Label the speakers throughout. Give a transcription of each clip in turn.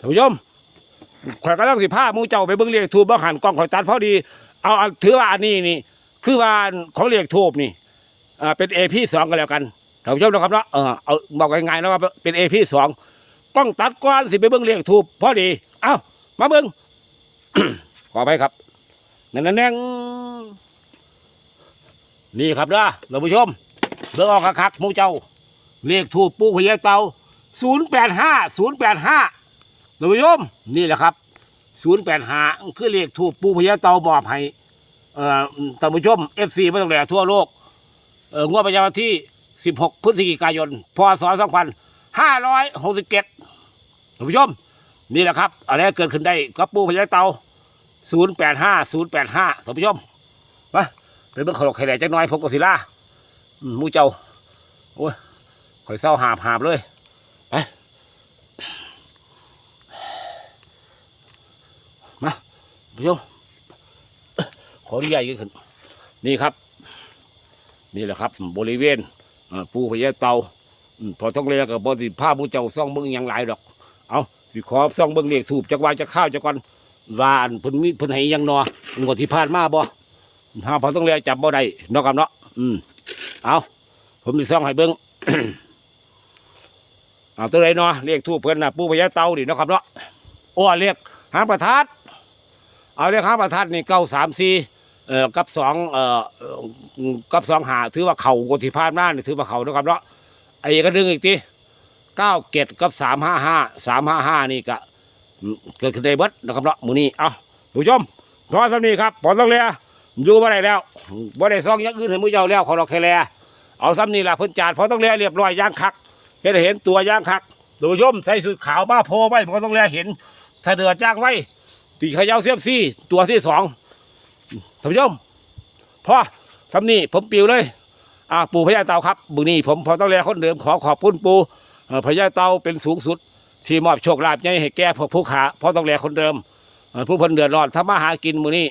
Speaker 1: ท่านผู้ชมข่อยกำลังสิพามูเจ้าไปเบิ่งเรียกทูบบ่หันกล้องข่อยตัดพอดี เอาถือว่าอันนี้นี่ คือว่าของเรียกทูบนี่อ่าเป็นเอพีสองก็แล้วกันท่านผู้ชมนะครับเนาะเออเอาบอกง่ายๆนะว่าเป็นเอพีสองกล้องตัดก้อนสิไปเบิ่งเรียกทูบพอดี เอ้ามาเบิ่งขอไปครับนั่นนั่นน่งนี่ครับนะท่านผู้ชมเบิ่งออกคักๆมูเจ้าเรียกทูบปูพญาเตาศูนย์แปดห้าศูนย์แปดห้า ท่านผู้ชมนี่แหละครับ085คือเลขถูกปูพญาเตาบอบให้เอ่อท่านผู้ชม FC ไม่ต้องแหล่ทั่วโลกเอ่องวดประจำวันที่ 16 พฤศจิกายน พศ 2567ท่านผู้ชม นี่แหละครับ อะไรเกิดขึ้นได้กับปูพญาเตา 085 085ท่านผู้ชมมาไปเบิ่งขลกไข่แหล่จักน้อยพบกับศิลามหมูเจ้า โอ้ยข่อยเศร้าหาบหาบเลย ไป ผู้ชมขออนุญาตกันขึ้นนี่ครับ นี่แหละครับ บริเวณปูพญาเตาพอต้องเรียกกับบริภาพมูเจ้าซ่องเบิ้งหยังหลายดอก เอาสิขอซ่องเบิ้งเลขถูกจักวาจะข้าวจักก่อนวานเพิ่นมีเพิ่นให้ยังนองวดที่ผ่านมาบ่ถ้าพอต้องเรียกจับบ่ได้นอกกับเนาะอืมเอาผมสิซ่องให้เบิ้งเอาตัวไหนเนาะเลขถูกเพิ่อนนะปูพญาเตาดิเนาะครับเนาะอ้เลขหางประทัด เอาเลยครับประทัดนี่เก้าสามสี่เอ่อกับสองเอ่อกับสองหาถือว่าเข่ากติพานมากนี่ถือว่าเข่านะครับเนาะไอ้ก็ดึงอีกทีเก้าเกตกับสามห้าห้าสามห้าห้านี่ก็เกิดขึ้นได้เบิดนะครับเนาะมือนี้เอาผู้ชมพอสำนีครับพอต้องเลียอยู่บ่ได้แล้วบ่ได้ซองยังอื่นให้มือเจ้าแล้วขอรอกแค่แลเอาซ้ำนี่ละเพิ่นจาดพอต้องเลียเรียบร้อยย่างคักเห็นเห็นตัวย่างคักผู้ชมใส่สูทขาวมาโพไว้พอต้องเลียเห็นเสดือดจ้างไว้ ตีเขยาวเสียบซี่ตัวที่สองท่านผู้ชมพ่อทำนี่ผมปิวเลยอ่าปู่พญาเตาครับบุนี้ผมพอต้องแลคนเดิมขอขอบคุณปู่พญาเตาเป็นสูงสุด ที่มอบโชคลาภให้แก่พวกผู้ขาพอต้องแลคนเดิมผู้พิ่นเดือดร้อนทำมาหากินมือนี้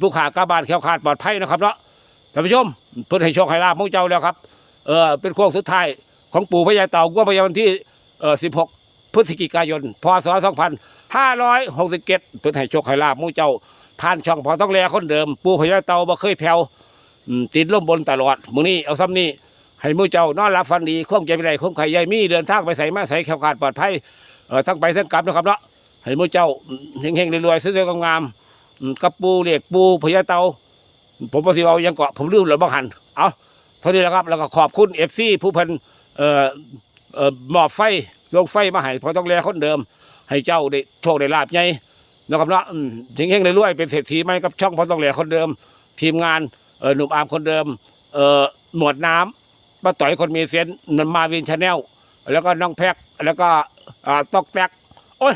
Speaker 1: ผู้ขากลับานแคล้วคลาดปลอดภัยนะครับเนาะท่านผู้ชมเพิ่นให้โชคให้ลาภพวกเจ้าแล้วครับเออเป็นโค้งสุดท้ายของปู่พญาเต่าวดประจำวันที่เอ่อ16 พฤศจิกายน พศ 2567เพิ่นให้โชคให้ลาบมู่เจ้าผ่านช่องพอต้องแลคนเดิม ปูพญาเตาบ่เคยแผ่วติดลมบนตลอดมื้อนี้เอาซ้ำนี้ให้มู่เจ้านอนหลับฝันดีความใจไม่ได้ความไข่ใหญ่มีเดินทางไปใส่มาใส่แขวขาดปลอดภัยเออทั้งไปทั้งกลับนะครับเนาะให้มู่เจ้าเฮงๆรวยๆซื้อๆงามๆอืมกับปูเรียกปูพญาเตาผมบ่สิเอายังเกาะผมลืมแล้วบ่หันเอาเท่านี้แหละครับแล้วก็ขอบคุณ FC ผู้พิ่นเอ่อเอ่อมอบไฟลงไฟมาให้พอต้องแลคนเดิม ให้เจ้าได้โชคได้ลาบใหญ่นะครับเนาะอืมเฮงๆรวยเป็นเศรษฐีไหมกับช่องพอต้องแลคนเดิม ทีมงานเออหนุ่มอามคนเดิมเออหมวดน้ำป้าต่อยคนมีเซนนันมาวินชาแนลแล้วก็น้องแพ็กแล้วก็อ่าตอกแตกโอ้ย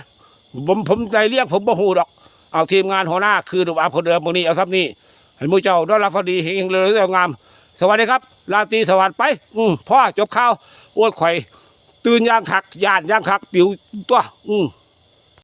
Speaker 1: ผมผมใจเรียกผมบ่ฮู้ดอก เอาทีมงานหัวหน้าคือหนุ่มอามคนเดิมพวกนี้เอาซับนี่ให้มูเจ้าได้รับพอดีเฮงเลยเรื่องงาม สวัสดีครับราตีสวัสดิ์ไป อืมพ่อจบข่าวอ้ยข่ตื่นย่างคักย่านย่างคัก ปิวตัวอืม